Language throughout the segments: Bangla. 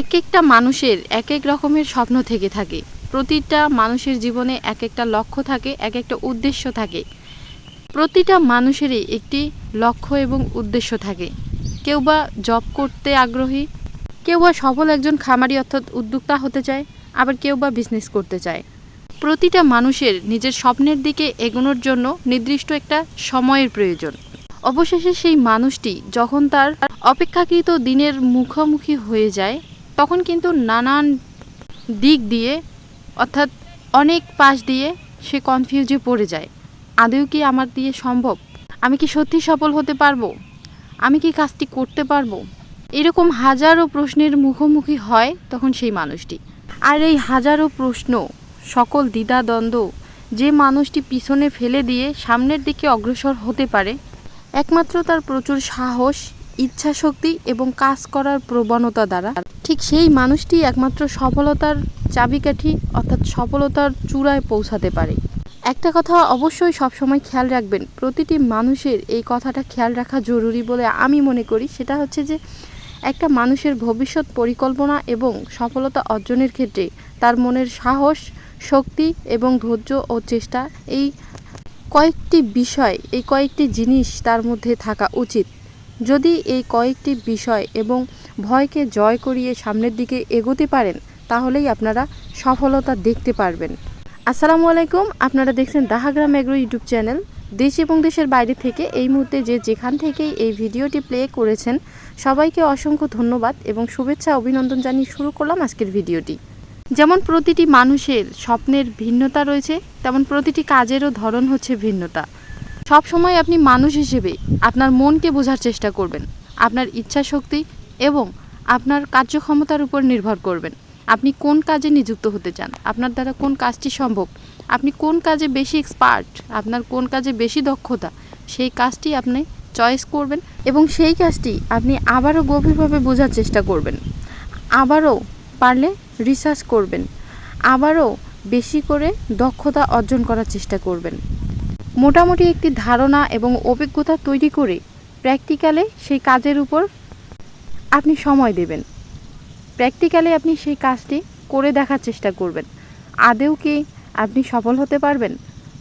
এক একটা মানুষের এক এক রকমের স্বপ্ন থেকে থাকে। প্রতিটা মানুষের জীবনে এক একটা লক্ষ্য থাকে এক একটা উদ্দেশ্য থাকে। প্রতিটা মানুষেরই একটি লক্ষ্য এবং উদ্দেশ্য থাকে। কেউ বা জব করতে আগ্রহী, কেউ বা সফল একজন খামারি অর্থাৎ উদ্যোক্তা হতে চায়, আবার কেউ বা বিজনেস করতে চায়। প্রতিটা মানুষের নিজের স্বপ্নের দিকে এগোনোর জন্য নির্দিষ্ট একটা সময়ের প্রয়োজন। অবশেষে সেই মানুষটি যখন তার অপেক্ষাকৃত দিনের মুখোমুখি হয়ে যায় তখন কিন্তু নানান দিক দিয়ে, অর্থাৎ অনেক পাশ দিয়ে সে কনফিউজে পড়ে যায়। আদৌ কি আমার দিয়ে সম্ভব? আমি কি সত্যি সফল হতে পারব? আমি কি কাজটি করতে পারব? এরকম হাজারো প্রশ্নের মুখোমুখি হয় তখন সেই মানুষটি। আর এই হাজারো প্রশ্ন, সকল দ্বিধাদ্বন্দ্ব, যে মানুষটি পিছনে ফেলে দিয়ে সামনের দিকে অগ্রসর হতে পারে, একমাত্র তার প্রচুর সাহস, ইচ্ছাশক্তি এবং কাজ করার প্রবণতা দ্বারা ঠিক সেই মানুষটি একমাত্র সফলতার চাবিকাঠি অর্থাৎ সফলতার চূড়ায় পৌঁছাতে পারে। একটা কথা অবশ্যই সবসময় খেয়াল রাখবেন, প্রতিটি মানুষের এই কথাটা খেয়াল রাখা জরুরি বলে আমি মনে করি। সেটা হচ্ছে যে, একটা মানুষের ভবিষ্যৎ পরিকল্পনা এবং সফলতা অর্জনের ক্ষেত্রে তার মনের সাহস, শক্তি এবং ধৈর্য ও চেষ্টা এই কয়েকটি বিষয়, এই কয়েকটি জিনিস তার মধ্যে থাকা উচিত। যদি এই কয়েকটি বিষয় এবং ভয়কে জয় করিয়ে সামনের দিকে এগোতে পারেন, তাহলেই আপনারা সফলতা দেখতে পারবেন। আসসালামু আলাইকুম, আপনারা দেখছেন দাহাগ্রাম এগ্রো ইউটিউব চ্যানেল। দেশ এবং দেশের বাইরে থেকে এই মুহূর্তে যে যেখান থেকেই এই ভিডিওটি প্লে করেছেন, সবাইকে অসংখ্য ধন্যবাদ এবং শুভেচ্ছা, অভিনন্দন জানিয়ে শুরু করলাম আজকের ভিডিওটি। যেমন প্রতিটি মানুষের স্বপ্নের ভিন্নতা রয়েছে, তেমন প্রতিটি কাজেরও ধরন হচ্ছে ভিন্নতা। সব সময় আপনি মানুষ হিসেবে আপনার মনকে বোঝার চেষ্টা করবেন। আপনার ইচ্ছা শক্তি এবং আপনার কার্যক্ষমতার উপর নির্ভর করবেন। আপনি কোন কাজে নিযুক্ত হতে চান? আপনার দ্বারা কোন কাজটি সম্ভব? আপনি কোন কাজে বেশি এক্সপার্ট আপনার কোন কাজে বেশি দক্ষতা? সেই কাজটি আপনি চয়েস করবেন এবং সেই কাজটি আপনি আবারও গভীরভাবে বোঝার চেষ্টা করবেন। আবারও পারলে রিসার্চ করবেন। আবারও বেশি করে দক্ষতা অর্জন করার চেষ্টা করবেন। মোটামুটি একটি ধারণা এবং অভিজ্ঞতা তৈরি করে প্র্যাকটিক্যালে সেই কাজের উপর আপনি সময় দেবেন। প্র্যাকটিক্যালি আপনি সেই কাজটি করে দেখার চেষ্টা করবেন। আদেও কি আপনি সফল হতে পারবেন?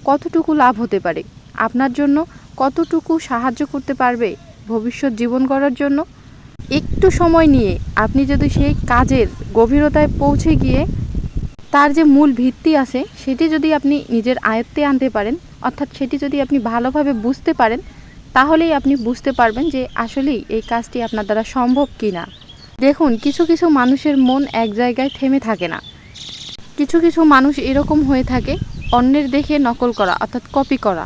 কতটুকু লাভ হতে পারে? আপনার জন্য কতটুকু সাহায্য করতে পারবে ভবিষ্যৎ জীবন গড়ার জন্য? একটু সময় নিয়ে আপনি যদি সেই কাজের গভীরতায় পৌঁছে গিয়ে তার যে মূল ভিত্তি আছে, সেটি যদি আপনি নিজের আয়ত্তে আনতে পারেন, অর্থাৎ সেটি যদি আপনি ভালোভাবে বুঝতে পারেন তাহলেই আপনি বুঝতে পারবেন যে আসলেই এই কাজটি আপনার দ্বারা সম্ভব কি না দেখুন, কিছু কিছু মানুষের মন এক জায়গায় থেমে থাকে না। কিছু কিছু মানুষ এরকম হয়ে থাকে, অন্যের দেখে নকল করা, অর্থাৎ কপি করা।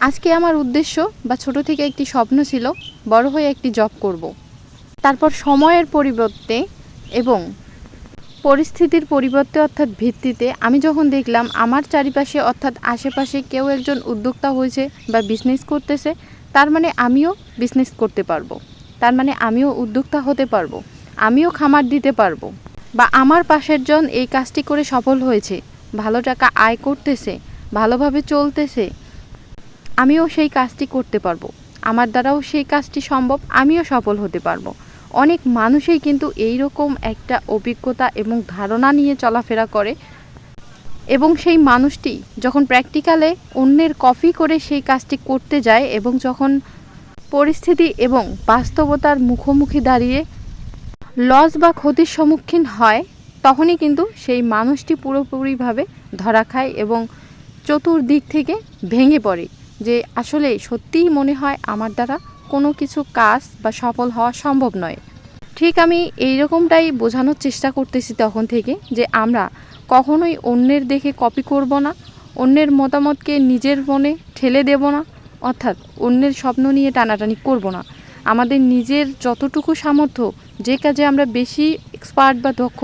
আজকে আমার উদ্দেশ্য বা ছোট থেকে একটি স্বপ্ন ছিল, বড় হয়ে একটি জব করব। তারপর সময়ের পরিবর্তে এবং পরিস্থিতির পরিবর্তে, অর্থাৎ ভিত্তিতে, আমি যখন দেখলাম আমার চারিপাশে, অর্থাৎ আশেপাশে কেউ একজন উদ্যোক্তা হয়েছে বা বিজনেস করতেছে তার মানে আমিও বিজনেস করতে পারব। তার মানে আমিও উদ্যোক্তা হতে পারব। আমিও খামার দিতে পারব। বা আমার পাশের জন এই কাজটি করে সফল হয়েছে, ভালো টাকা আয় করতেছে, ভালোভাবে চলতেছে, আমিও সেই কাজটি করতে পারব। আমার দ্বারাও সেই কাজটি সম্ভব, আমিও সফল হতে পারব। অনেক মানুষই কিন্তু এই রকম একটা অভিজ্ঞতা এবং ধারণা নিয়ে চলাফেরা করে এবং সেই মানুষটি যখন প্র্যাকটিক্যালে অন্যের কপি করে সেই কাজটি করতে যায় এবং যখন পরিস্থিতি এবং বাস্তবতার মুখোমুখি দাঁড়িয়ে লস বা ক্ষতির সম্মুখীন হয়, তখনই কিন্তু সেই মানুষটি পুরোপুরিভাবে ধরা খায় এবং চতুর্দিক থেকে ভেঙে পড়ে যে আসলে সত্যিই মনে হয় আমার দ্বারা কোনো কিছু কাজ বা সফল হওয়া সম্ভব নয়। ঠিক আমি এই রকমটাই বোঝানোর চেষ্টা করতেছি তখন থেকে যে আমরা কখনোই অন্যের দেখে কপি করব না, অন্যের মতামতকে নিজের মনে ঠেলে দেব না, অর্থাৎ অন্যের স্বপ্ন নিয়ে টানাটানি করব না। আমাদের নিজের যতটুকু সামর্থ্য, যে কাজে আমরা বেশি এক্সপার্ট বা দক্ষ,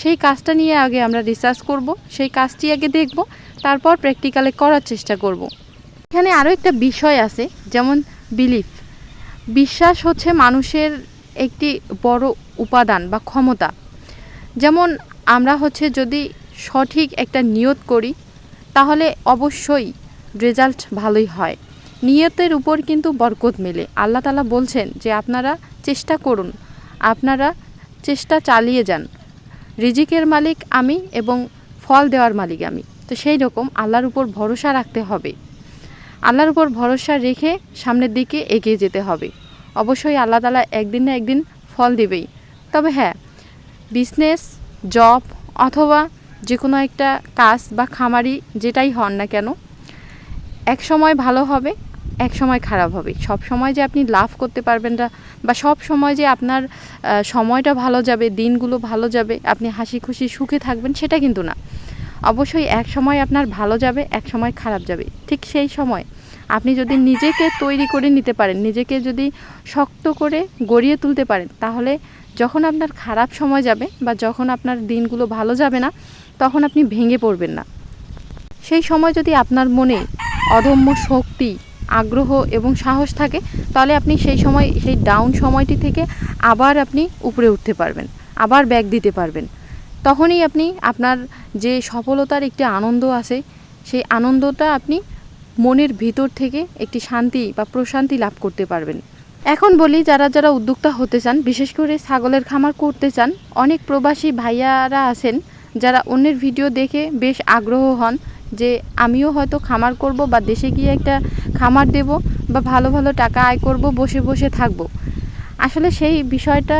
সেই কাজটা নিয়ে আগে আমরা রিসার্চ করব, সেই কাজটি আগে দেখব, তারপর প্র্যাকটিক্যালে করার চেষ্টা করব। এখানে আরও একটা বিষয় আছে, যেমন বিলিফ বিশ্বাস হচ্ছে মানুষের একটি বড় উপাদান বা ক্ষমতা। যেমন আমরা হচ্ছে যদি সঠিক একটা নিয়ত করি, তাহলে অবশ্যই রেজাল্ট ভালোই হয়। নিয়তের উপর কিন্তু বরকত মেলে। আল্লাহ তালা বলছেন যে, আপনারা চেষ্টা করুন। আপনারা চেষ্টা চালিয়ে যান। রিজিকের মালিক আমি এবং ফল দেওয়ার মালিক আমি। তো সেই রকম আল্লাহর উপর ভরসা রাখতে হবে। আল্লাহর উপর ভরসা রেখে সামনের দিকে এগিয়ে যেতে হবে। অবশ্যই আল্লাহ তালা একদিন না একদিন ফল দেবেই। তবে হ্যাঁ বিজনেস, জব অথবা যে কোনো একটা কাজ বা খামারি যেটাই হন না কেন, এক সময় ভালো হবে, এক সময় খারাপ হবে। সব সময় যে আপনি লাভ করতে পারবেন না বা সব সময় যে আপনার সময়টা ভালো যাবে, দিনগুলো ভালো যাবে, আপনি হাসি খুশি সুখে থাকবেন সেটা কিন্তু না। অবশ্যই এক সময় আপনার ভালো যাবে, এক সময় খারাপ যাবে। ঠিক সেই সময় আপনি যদি নিজেকে তৈরি করে নিতে পারেন, নিজেকে যদি শক্ত করে গড়িয়ে তুলতে পারেন, তাহলে যখন আপনার খারাপ সময় যাবে বা যখন আপনার দিনগুলো ভালো যাবে না তখন আপনি ভেঙে পড়বেন না। সেই সময় যদি আপনার মনে অদম্য শক্তি, আগ্রহ এবং সাহস থাকে, তাহলে আপনি সেই সময়, সেই ডাউন সময়টি থেকে আবার আপনি উপরে উঠতে পারবেন, আবার ব্যাগ দিতে পারবেন। তখনই আপনি আপনার যে সফলতার একটি আনন্দ আছে, সেই আনন্দটা আপনি মনের ভিতর থেকে একটি শান্তি বা প্রশান্তি লাভ করতে পারবেন। এখন বলি, যারা যারা উদ্যোক্তা হতে চান, বিশেষ করে ছাগলের খামার করতে চান, অনেক প্রবাসী ভাইয়ারা আছেন যারা অন্যের ভিডিও দেখে বেশ আগ্রহ হন যে আমিও হয়তো খামার করব বা দেশে গিয়ে একটা খামার দেব বা ভালো ভালো টাকা আয় করব, বসে বসে থাকব। আসলে সেই বিষয়টা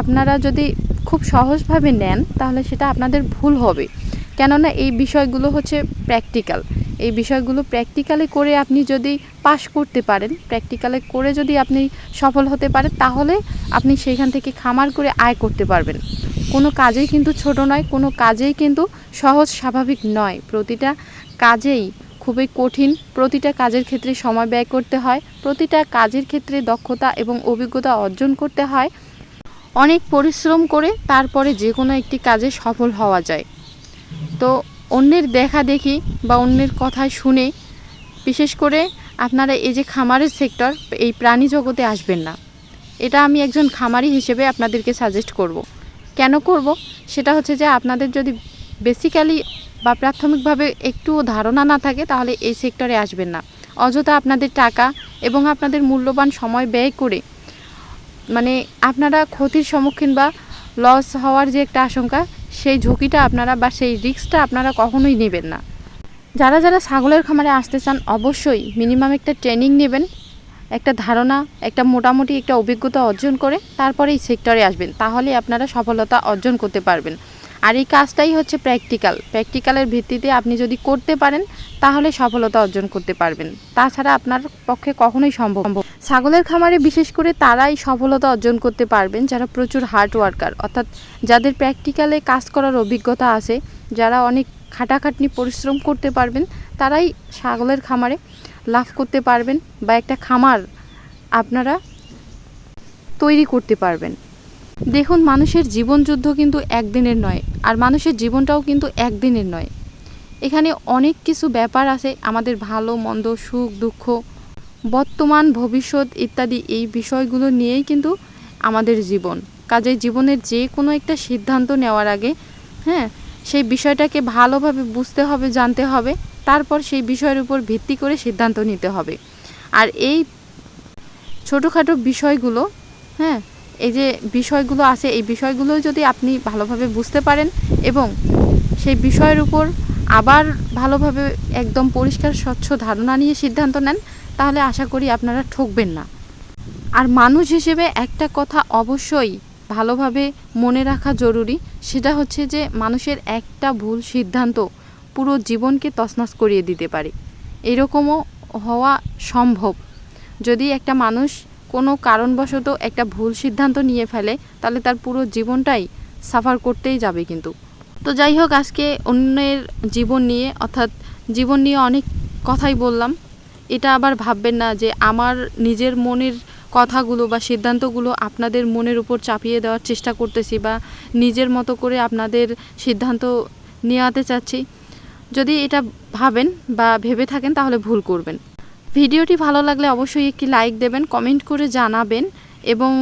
আপনারা যদি খুব সহজভাবে নেন, তাহলে সেটা আপনাদের ভুল হবে। কেননা এই বিষয়গুলো হচ্ছে প্র্যাকটিক্যাল এই বিষয়গুলো প্র্যাকটিক্যালি করে আপনি যদি পাশ করতে পারেন প্র্যাকটিক্যালে করে যদি আপনি সফল হতে পারেন, তাহলে আপনি সেইখান থেকে খামার করে আয় করতে পারবেন। কোনো কাজেই কিন্তু ছোট নয়, কোনো কাজেই কিন্তু সহজ স্বাভাবিক নয়। প্রতিটা কাজেই খুবই কঠিন, প্রতিটা কাজের ক্ষেত্রে সময় ব্যয় করতে হয়, প্রতিটা কাজের ক্ষেত্রে দক্ষতা এবং অভিজ্ঞতা অর্জন করতে হয়। অনেক পরিশ্রম করে তারপরে যে কোনো একটি কাজে সফল হওয়া যায়। তো অন্যের দেখা দেখি বা অন্যের কথায় শুনে, বিশেষ করে আপনারা এই যে খামারের সেক্টর এই প্রাণী জগতে আসবেন না। এটা আমি একজন খামারি হিসেবে আপনাদেরকে সাজেস্ট করব। কেন করব? সেটা হচ্ছে যে আপনাদের যদি বেসিক্যালি বা প্রাথমিকভাবে একটুও ধারণা না থাকে, তাহলে এই সেক্টরে আসবেন না। অযথা আপনাদের টাকা এবং আপনাদের মূল্যবান সময় ব্যয় করে মানে আপনারা ক্ষতির সম্মুখীন বা লস হওয়ার যে একটা আশঙ্কা, সেই ঝুঁকিটা আপনারা বা সেই রিস্কটা আপনারা কখনোই নেবেন না। যারা যারা ছাগলের খামারে আসতে চান, অবশ্যই মিনিমাম একটা ট্রেনিং নেবেন। একটা ধারণা, একটা মোটামুটি একটা অভিজ্ঞতা অর্জন করে তারপরে এই সেক্টরে আসবেন। তাহলে আপনারা সফলতা অর্জন করতে পারবেন। আর এই কাজটাই হচ্ছে প্র্যাকটিক্যাল প্র্যাকটিক্যালের ভিত্তিতে আপনি যদি করতে পারেন, তাহলে সফলতা অর্জন করতে পারবেন। তাছাড়া আপনার পক্ষে কখনোই সম্ভব ছাগলের খামারে বিশেষ করে তারাই সফলতা অর্জন করতে পারবেন যারা প্রচুর হার্ড ওয়ার্কার অর্থাৎ যাদের প্র্যাকটিক্যালে কাজ করার অভিজ্ঞতা আছে, যারা অনেক খাটাখাটনি পরিশ্রম করতে পারবেন, তারাই ছাগলের খামারে লাভ করতে পারবেন বা একটা খামার আপনারা তৈরি করতে পারবেন। দেখুন, মানুষের জীবনযুদ্ধ কিন্তু একদিনের নয় আর মানুষের জীবনটাও কিন্তু একদিনের নয়। এখানে অনেক কিছু ব্যাপার আছে, আমাদের ভালো, মন্দ, সুখ, দুঃখ, বর্তমান, ভবিষ্যৎ ইত্যাদি এই বিষয়গুলো নিয়েই কিন্তু আমাদের জীবন। কাজে জীবনের যে কোনো একটা সিদ্ধান্ত নেওয়ার আগে হ্যাঁ সেই বিষয়টাকে ভালোভাবে বুঝতে হবে, জানতে হবে। তারপর সেই বিষয়ের উপর ভিত্তি করে সিদ্ধান্ত নিতে হবে। আর এই ছোটোখাটো বিষয়গুলো হ্যাঁ এই যে বিষয়গুলো আছে, এই বিষয়গুলো যদি আপনি ভালোভাবে বুঝতে পারেন এবং সেই বিষয়ের উপর আবার ভালোভাবে একদম পরিষ্কার, স্বচ্ছ ধারণা নিয়ে সিদ্ধান্ত নেন, তাহলে আশা করি আপনারা ঠকবেন না। আর মানুষ হিসেবে একটা কথা অবশ্যই ভালোভাবে মনে রাখা জরুরি, সেটা হচ্ছে যে মানুষের একটা ভুল সিদ্ধান্ত পুরো জীবনকে তছনছ করিয়ে দিতে পারে। এরকমও হওয়া সম্ভব। যদি একটা মানুষ কোনো কারণবশত একটা ভুল সিদ্ধান্ত নিয়ে ফেলে, তাহলে তার পুরো জীবনটাই সাফার করতেই যাবে কিন্তু। তো যাই হোক, আজকে অন্যের জীবন নিয়ে, অর্থাৎ জীবন নিয়ে অনেক কথাই বললাম। এটা আবার ভাববেন না যে আমার নিজের মনের কথাগুলো বা সিদ্ধান্তগুলো আপনাদের মনের উপর চাপিয়ে দেওয়ার চেষ্টা করতেছি বা নিজের মতো করে আপনাদের সিদ্ধান্ত নেওয়াতে চাচ্ছি। যদি এটা ভাবেন বা ভেবে থাকেন, তাহলে ভুল করবেন। ভিডিওটি ভালো লাগলে অবশ্যই একটি লাইক দেবেন, কমেন্ট করে জানাবেন এবং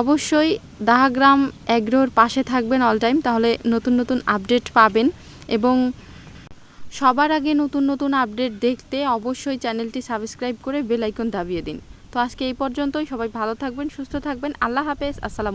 অবশ্যই দাহাগ্রাম অ্যাগ্রোর পাশে থাকবেন অল টাইম, তাহলে নতুন নতুন আপডেট পাবেন এবং সবার আগে নতুন নতুন আপডেট দেখতে অবশ্যই চ্যানেলটি সাবস্ক্রাইব করে বেল আইকন দাবিয়ে দিন। তো আজকে এই পর্যন্তই, সবাই ভালো থাকবেন, সুস্থ থাকবেন, আল্লাহ হাফেজ, আসসালাম